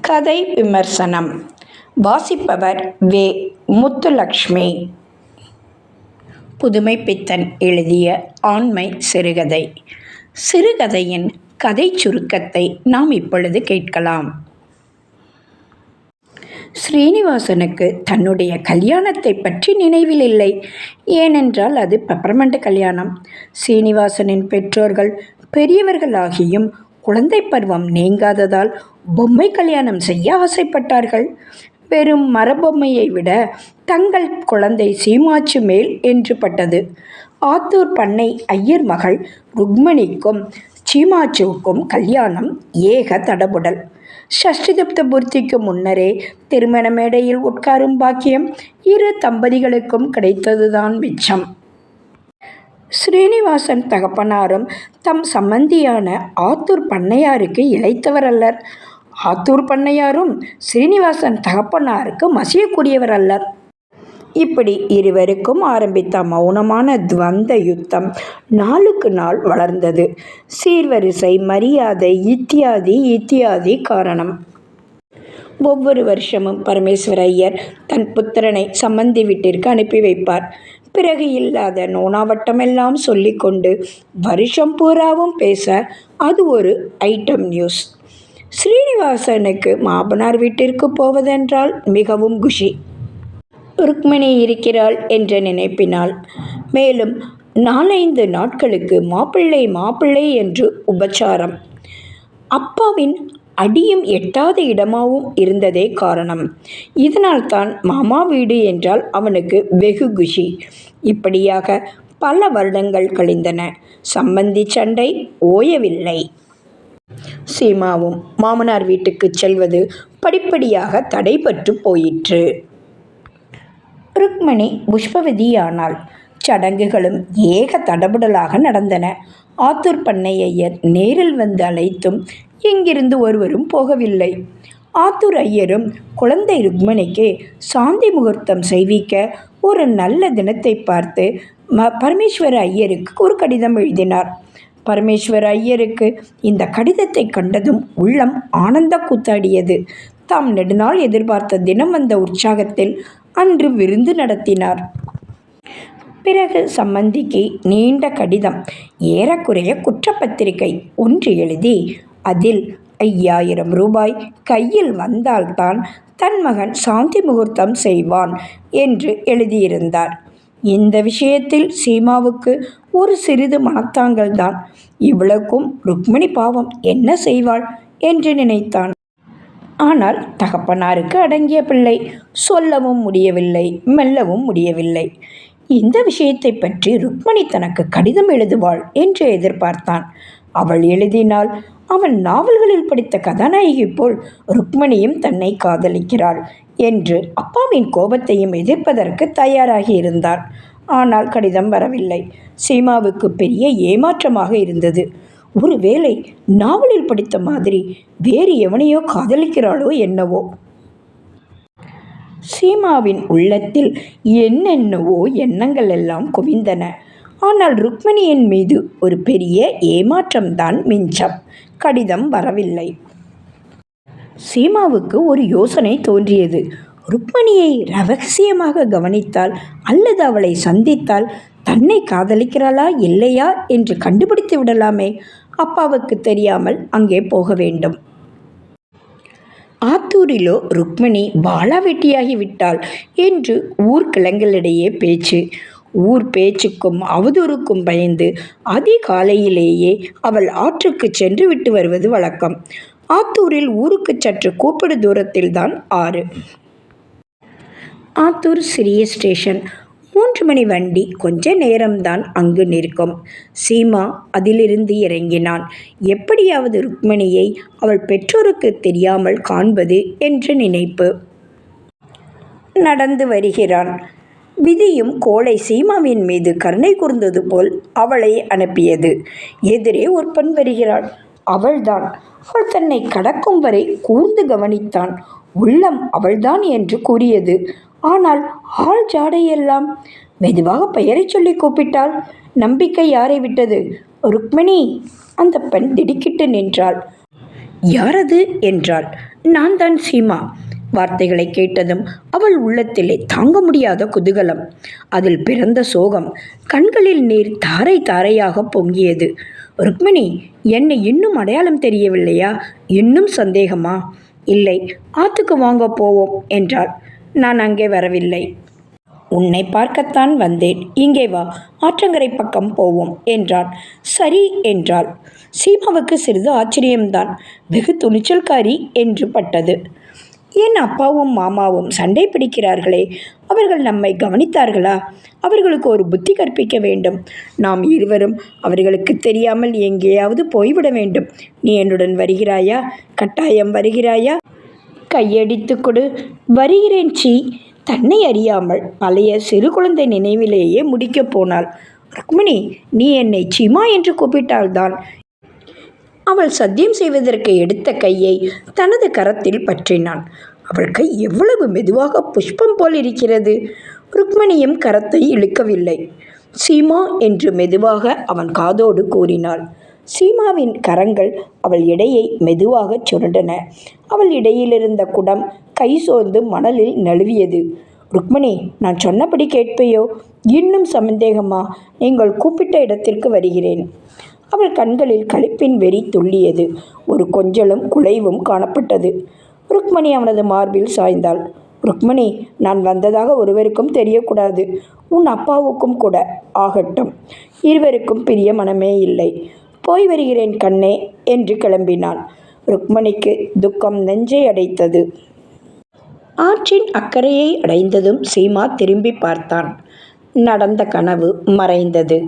கதை விமர்சனம். வாசிப்பவர் வே. முத்துலக்ஷ்மி. புதுமைப்பித்தன் எழுதிய ஆண்மை சிறுகதை. சிறுகதையின் கதை சுருக்கத்தை நாம் இப்பொழுது கேட்கலாம். ஸ்ரீனிவாசனுக்கு தன்னுடைய கல்யாணத்தை பற்றி நினைவில் இல்லை. ஏனென்றால் அது பெப்பர்மெண்ட் கல்யாணம். ஸ்ரீனிவாசனின் பெற்றோர்கள் பெரியவர்களாகியும் குழந்தை பருவம் நீங்காததால் பொம்மை கல்யாணம் செய்ய ஆசைப்பட்டார்கள். வெறும் மரபொம்மையை விட தங்கள் குழந்தை சீமாச்சு மேல் என்று பட்டது ஆத்தூர் பண்ணை ஐயர் மகள் ருக்மணிக்கும் சீமாச்சுவுக்கும் கல்யாணம் ஏக தடபுடல். சஷ்டிதப்த பூர்த்திக்கு முன்னரே திருமண மேடையில் உட்காரும் பாக்கியம் இரு தம்பதிகளுக்கும் கிடைத்ததுதான் மிச்சம். ஸ்ரீனிவாசன் தகப்பனாரும் தம் சம்பந்தியான ஆத்தூர் பண்ணையாருக்கு இழைத்தவர் அல்லர் ஆத்தூர் பண்ணையாரும் ஸ்ரீனிவாசன் தகப்பனாருக்கு மசியக்கூடியவர் அல்லர் இப்படி இருவருக்கும் ஆரம்பித்த மௌனமான துவந்த யுத்தம் நாளுக்கு நாள் வளர்ந்தது. சீர்வரிசை மரியாதை இத்தியாதி இத்தியாதி காரணம். ஒவ்வொரு வருஷமும் பரமேஸ்வர ஐயர் தன் புத்திரனை சம்மந்தி வீட்டிற்கு அனுப்பி வைப்பார். பிறகு இல்லாத நோனாவட்டமெல்லாம் சொல்லிக்கொண்டு வருஷம் பூராவும் பேச அது ஒரு ஐட்டம் நியூஸ் ஸ்ரீனிவாசனுக்கு மாபனார் வீட்டிற்கு போவதென்றால் மிகவும் குஷி. ருக்மிணி இருக்கிறாள் என்ற நினைப்பினால் மேலும் நாலைந்து நாட்களுக்கு மாப்பிள்ளை மாப்பிள்ளை என்று உபச்சாரம். அப்பாவின் அடியும் எட்டாத இடமாகவும் இருந்ததே காரணம். இதனால் தான் மாமா வீடு என்றால் அவனுக்கு வெகு குஷி. இப்படியாக பல வருடங்கள் கழிந்தன. சம்பந்தி சண்டை ஓயவில்லை. சீமாவும் மாமனார் வீட்டுக்கு செல்வது படிப்படியாக தடைபட்டு போயிற்று. ருக்மணி புஷ்பவதியானாள் சடங்குகளும் ஏக தடபுடலாக நடந்தன. ஆத்தூர் பண்ணையர் நேரில் வந்து அழைத்தும் இங்கிருந்து ஒருவரும் போகவில்லை. ஆத்தூர் ஐயரும் குழந்தை ருக்மணிக்கு சாந்தி முகூர்த்தம் செய்விக்க ஒரு நல்ல தினத்தை பார்த்து ம பரமேஸ்வர ஐயருக்கு ஒரு கடிதம் எழுதினார். பரமேஸ்வர ஐயருக்கு இந்த கடிதத்தை கண்டதும் உள்ளம் ஆனந்த கூத்தாடியது. தாம் நெடுநாள் எதிர்பார்த்த தினம் வந்த உற்சாகத்தில் அன்று விருந்து நடத்தினார். பிறகு சம்பந்திக்கு நீண்ட கடிதம் ஏறக்குறைய குற்றப்பத்திரிகை ஒன்று எழுதி அதில் ஐயாயிரம் ரூபாய் கையில் வந்தால்தான் தன் மகன் சாந்தி முகூர்த்தம் செய்வான் என்று எழுதியிருந்தார். இந்த விஷயத்தில் சீமாவுக்கு ஒரு சிறிது மனத்தாங்கல் தான் இவ்வளவுக்கும் ருக்மிணி பாவம் என்ன செய்வாள் என்று நினைத்தான். ஆனால் தகப்பனாருக்கு அடங்கிய பிள்ளை சொல்லவும் முடியவில்லை மெல்லவும் முடியவில்லை. இந்த விஷயத்தை பற்றி ருக்மணி தனக்கு கடிதம் எழுதுவாள் என்று எதிர்பார்த்தான். அவள் எழுதினால் அவன் நாவல்களில் படித்த கதாநாயகி போல் ருக்மணியும் தன்னை காதலிக்கிறாள் என்று அப்பாவின் கோபத்தையும் எதிர்ப்பதற்கு தயாராகி இருந்தான் ஆனால் கடிதம் வரவில்லை. சீமாவுக்கு பெரிய ஏமாற்றமாக இருந்தது. ஒருவேளை நாவலில் படித்த மாதிரி வேறு எவனையோ காதலிக்கிறாளோ என்னவோ? சீமாவின் உள்ளத்தில் என்னென்னவோ எண்ணங்கள் எல்லாம் குவிந்தன. ஆனால் ருக்மிணியின் மீது ஒரு பெரிய ஏமாற்றம்தான் மிஞ்சம். கடிதம் வரவில்லை. சீமாவுக்கு ஒரு யோசனை தோன்றியது. ருக்மணியை ரகசியமாக கவனித்தால் அல்லது அவளை சந்தித்தால் தன்னை காதலிக்கிறாளா இல்லையா என்று கண்டுபிடித்து விடலாமே. அப்பாவுக்கு தெரியாமல் அங்கே போக வேண்டும். ஆத்தூரிலோ ருக்மிணி வாழா வெட்டியாகி விட்டாள் என்று ஊர்கிழங்களிடையே பேச்சு. ஊர் பேச்சுக்கும் அவதூறுக்கும் பயந்து அதிகாலையிலேயே அவள் ஆற்றுக்கு சென்று விட்டு வருவது வழக்கம். ஆத்தூரில் ஊருக்கு சற்று கூப்பிடு தூரத்தில்தான் ஆறு. ஆத்தூர் சிறிய ஸ்டேஷன். மூன்று மணி வண்டி கொஞ்ச நேரம்தான் அங்கு நிற்கும். சீமா அதிலிருந்து இறங்கினான். எப்படியாவது ருக்மணியை அவள் பெற்றோருக்கு தெரியாமல் காண்பது என்ற நினைப்பு. நடந்து வருகிறான். விதியும் கோளை சீமாவின் மீது கருணை கூர்ந்தது போல் அவளை அனுப்பியது. எதிரே ஒரு பெண் வருகிறாள். அவள்தான். அவள் தன்னை கடக்கும் வரை கூர்ந்து கவனித்தான். உள்ளம் அவள்தான் என்று கூறியது. ஆனால் ஆள் ஜாடையெல்லாம் மெதுவாக பெயரை சொல்லி கூப்பிட்டாள். நம்பிக்கை யாரை விட்டது? ருக்மிணி. அந்த பெண் திடுக்கிட்டு நின்றாள். யாரது? என்றாள். நான் தான் சீமா. வார்த்தைகளை கேட்டதும் அவள் உள்ளத்திலே தாங்க முடியாத குதூகலம். அதில் பிறந்த சோகம் கண்களில் நீர் தாரை தாரையாக பொங்கியது. ருக்மிணி என்னை இன்னும் அடையாளம் தெரியவில்லையா? இன்னும் சந்தேகமா? இல்லை ஆத்துக்கு வாங்க போவோம் என்றாள். நான் அங்கே வரவில்லை. உன்னை பார்க்கத்தான் வந்தேன். இங்கே வா ஆற்றங்கரை பக்கம் போவோம் என்றான் சரி என்றாள். சீமாவுக்கு சிறிது ஆச்சரியம்தான். வெகு துணிச்சல்காரி என்று பட்டது. என் அப்பாவும் மாமாவும் சண்டை பிடிக்கிறார்களே. அவர்கள் நம்மை கவனித்தார்களா? அவர்களுக்கு ஒரு புத்தி கற்பிக்க வேண்டும். நாம் இருவரும் அவர்களுக்கு தெரியாமல் எங்கேயாவது போய்விட வேண்டும். நீ என்னுடன் வருகிறாயா? கட்டாயம் வருகிறாயா? கையடித்து கொடு. வருகிறேன் சி. தன்னை அறியாமல் பழைய சிறு குழந்தை நினைவிலேயே முடிக்கப் போனாள். ருக்மிணி நீ என்னை சிமா என்று கூப்பிட்டால்தான் அவள் சத்தியம் செய்வதற்கு எடுத்த கையை தனது கரத்தில் பற்றினான் அவள் கை எவ்வளவு மெதுவாக புஷ்பம் போல் இருக்கிறது. ருக்மணியும் கரத்தை இழுக்கவில்லை. சீமா என்று மெதுவாக அவன் காதோடு கூறினாள். சீமாவின் கரங்கள் அவள் இடையை மெதுவாகச் சுருண்டன. அவள் இடையிலிருந்த குடம் கை சோர்ந்து மணலில் நழுவியது. ருக்மணி நான் சொன்னபடி கேட்பையோ? இன்னும் சந்தேகமா? நீங்கள் கூப்பிட்ட இடத்திற்கு வருகிறேன். அவள் கண்களில் களிப்பின் வெறி துள்ளியது. ஒரு கொஞ்சலும் குலைவும் காணப்பட்டது. ருக்மணி அவனது மார்பில் சாய்ந்தாள். ருக்மணி நான் வந்ததாக ஒருவருக்கும் தெரியக்கூடாது. உன் அப்பாவுக்கும் கூட ஆகட்டும். இருவருக்கும் பிரிய மனமே இல்லை. போய் வருகிறேன் கண்ணே என்று கிளம்பினான் ருக்மணிக்கு துக்கம் நெஞ்சை அடைத்தது. ஆற்றின் அக்கறையை அடைந்ததும் சீமா திரும்பி பார்த்தான். நடந்த கனவு மறைந்தது.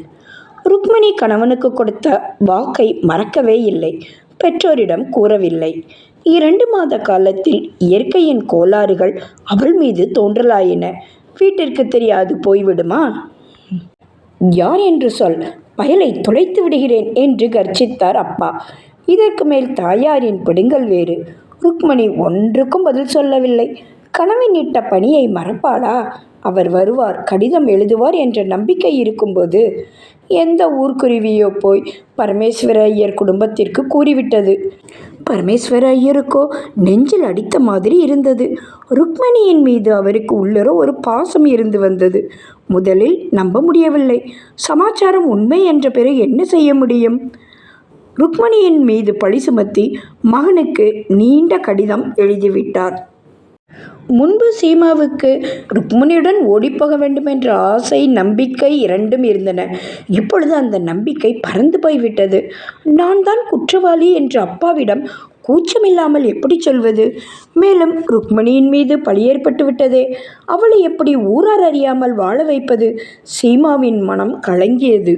ருக்மிணி கணவனுக்கு கொடுத்த வாக்கை மறக்கவே இல்லை. பெற்றோரிடம் கூறவில்லை. இரண்டு மாத காலத்தில் இயற்கையின் கோளாறுகள் அவள் மீது தோன்றலாயின. வீட்டிற்கு தெரியாது போய்விடுமா? யார் என்று சொல் பயலை துளைத்து விடுகிறேன் என்று கர்ஜித்தார் அப்பா. இதற்கு மேல் தாயாரின் பிடுங்கள் வேறு. ருக்மணி ஒன்றுக்கும் பதில் சொல்லவில்லை. கணவன் இட்ட பணியை மறப்பாளா? அவர் வருவார் கடிதம் எழுதுவார் என்ற நம்பிக்கை இருக்கும்போது எந்த ஊர்க்குருவியோ போய் பரமேஸ்வர ஐயர் குடும்பத்திற்கு கூறிவிட்டது. பரமேஸ்வர ஐயருக்கோ நெஞ்சில் அடித்த மாதிரி இருந்தது. ருக்மணியின் மீது அவருக்கு உள்ளரோ ஒரு பாசம் இருந்து வந்தது. முதலில் நம்ப முடியவில்லை. சமாச்சாரம் உண்மை என்ற பிறகு என்ன செய்ய முடியும்? ருக்மணியின் மீது பழி சுமத்தி மகனுக்கு நீண்ட கடிதம் எழுதிவிட்டார். முன்பு சீமாவுக்கு ருக்மணியுடன் ஓடிப்போக வேண்டும் என்ற ஆசை நம்பிக்கை இரண்டும் இருந்தன. இப்பொழுது அந்த நம்பிக்கை பறந்து போய்விட்டது. நான் தான் குற்றவாளி என்று அப்பாவிடம் கூச்சமில்லாமல் எப்படி சொல்வது? மேலும் ருக்மணியின் மீது பழி ஏற்பட்டு விட்டதே. அவளை எப்படி ஊரார் அறியாமல் வாழ வைப்பது? சீமாவின் மனம் கலங்கியது.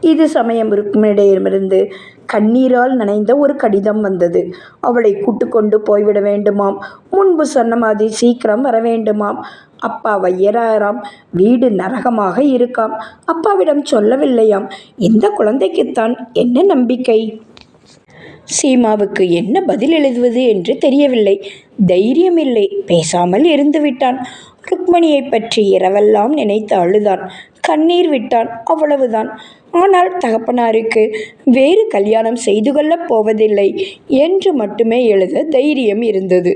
இது சமயம் ருக்மணியிடமிருந்து கண்ணீரால் நனைந்த ஒரு கடிதம் வந்தது. அவளை கூட்டுக்கொண்டு போய்விட வேண்டுமாம். முன்பு சொன்ன மாதிரி சீக்கிரம் வர வேண்டுமாம். அப்பா வையராராம் வீடு நரகமாக இருக்காம். அப்பாவிடம் சொல்லவில்லையாம். இந்த குழந்தைக்குத்தான் என்ன நம்பிக்கை? சீமாவுக்கு என்ன பதில் எழுதுவது என்று தெரியவில்லை. தைரியம் இல்லை பேசாமல் இருந்து விட்டான் ருக்மணியை பற்றி இரவெல்லாம் நினைத்து அழுதான். கண்ணீர் விட்டான். அவ்வளவுதான். ஆனால் தகப்பனாருக்கு வேறு கல்யாணம் செய்து கொள்ளப் போவதில்லை என்று மட்டுமே எழுத தைரியம் இருந்தது.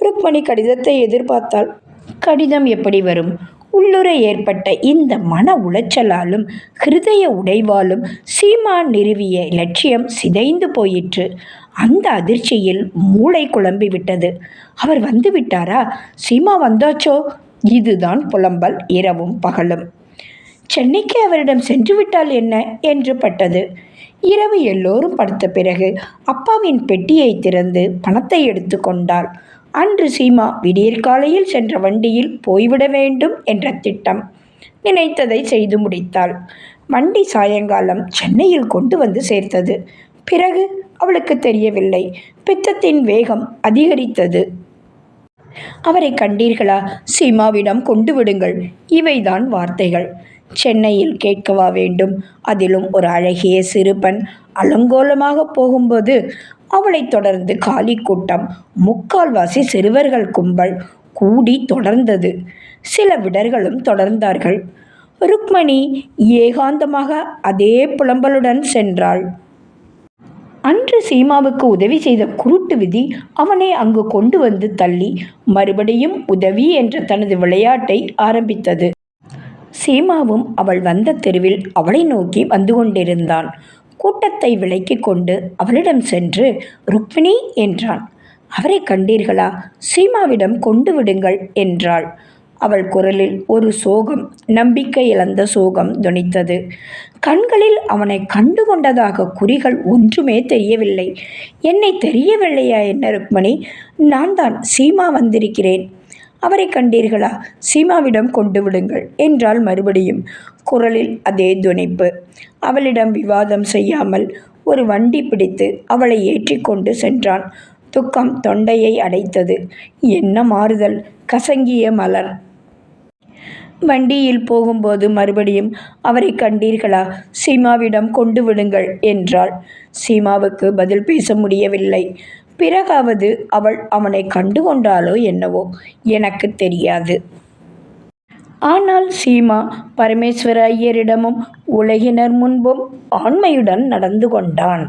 ருக்மணி கடிதத்தை எதிர்பார்த்தால் கடிதம் எப்படி வரும்? உள்ளுரை ஏற்பட்ட இந்த மன உளைச்சலாலும் ஹிருதய உடைவாலும் சீமா நிறுவிய லட்சியம் சிதைந்து போயிற்று. அந்த அதிர்ச்சியில் மூளை குழம்பி விட்டது. அவர் வந்து விட்டாரா? சீமா வந்தாச்சோ? இதுதான் புலம்பல் இரவும் பகலும். சென்னைக்கு அவரிடம் சென்று விட்டால் என்ன? என்று பட்டது. இரவு எல்லோரும் படுத்த பிறகு அப்பாவின் பெட்டியை திறந்து பணத்தை எடுத்து கொண்டாள். அன்று சீமா விடியற்காலையில் சென்ற வண்டியில் போய்விட வேண்டும் என்ற திட்டம் நினைத்ததை செய்து முடித்தாள். வண்டி சாயங்காலம் சென்னையில் கொண்டு வந்து சேர்த்தது. பிறகு அவளுக்கு தெரியவில்லை. பித்தத்தின் வேகம் அதிகரித்தது. அவரை கண்டீர்களா? சீமாவிடம் கொண்டு விடுங்கள். இவைதான் வார்த்தைகள். சென்னையில் கேட்கவா வேண்டும். அதிலும் ஒரு அழகிய சிறுபன் அலங்கோலமாக போகும்போது அவளைத் தொடர்ந்து காலி கூட்டம் முக்கால்வாசி சிறுவர்கள் கும்பல் கூடி தொடர்ந்தது. சில விடர்களும் தொடர்ந்தார்கள். ருக்மணி ஏகாந்தமாக அதே புலம்பலுடன் சென்றாள். அன்று சீமாவுக்கு உதவி செய்த குருட்டு விதி அவனை அங்கு கொண்டு வந்து தள்ளி மறுபடியும் உதவி என்ற தனது விளையாட்டை ஆரம்பித்தது. சீமாவும் அவள் வந்த தெருவில் அவளை நோக்கி வந்து கொண்டிருந்தான். கூட்டத்தை விலக்கி கொண்டு அவளிடம் சென்று ருக்மிணி என்றான். அவரை கண்டீர்களா? சீமாவிடம் கொண்டு விடுங்கள் என்றாள். அவள் குரலில் ஒரு சோகம் நம்பிக்கை இழந்த சோகம் துணித்தது. கண்களில் அவனை கண்டு கொண்டதாக குறிகள் ஒன்றுமே தெரியவில்லை. என்னை தெரியவில்லையா என்ன ருக்மணி? நான் தான் சீமா வந்திருக்கிறேன் அவரை கண்டீர்களா? சீமாவிடம் கொண்டு விடுங்கள் என்றால் மறுபடியும். குரலில் அதே துணைப்பு. அவளிடம் விவாதம் செய்யாமல் ஒரு வண்டி பிடித்து அவளை ஏற்றிக்கொண்டு சென்றான். துக்கம் தொண்டையை அடைத்தது. என்ன மாறுதல்? கசங்கிய மலர். வண்டியில் போகும்போது மறுபடியும் அவரை கண்டீர்களா? சீமாவிடம் கொண்டு விடுங்கள் என்றாள். சீமாவுக்கு பதில் பேச முடியவில்லை. பிறகாவது அவள் அவனை கண்டு கொண்டாளோ என்னவோ எனக்கு தெரியாது. ஆனால் சீமா பரமேஸ்வர ஐயரிடமும் உலகினர் முன்பும் ஆண்மையுடன் நடந்து கொண்டான்.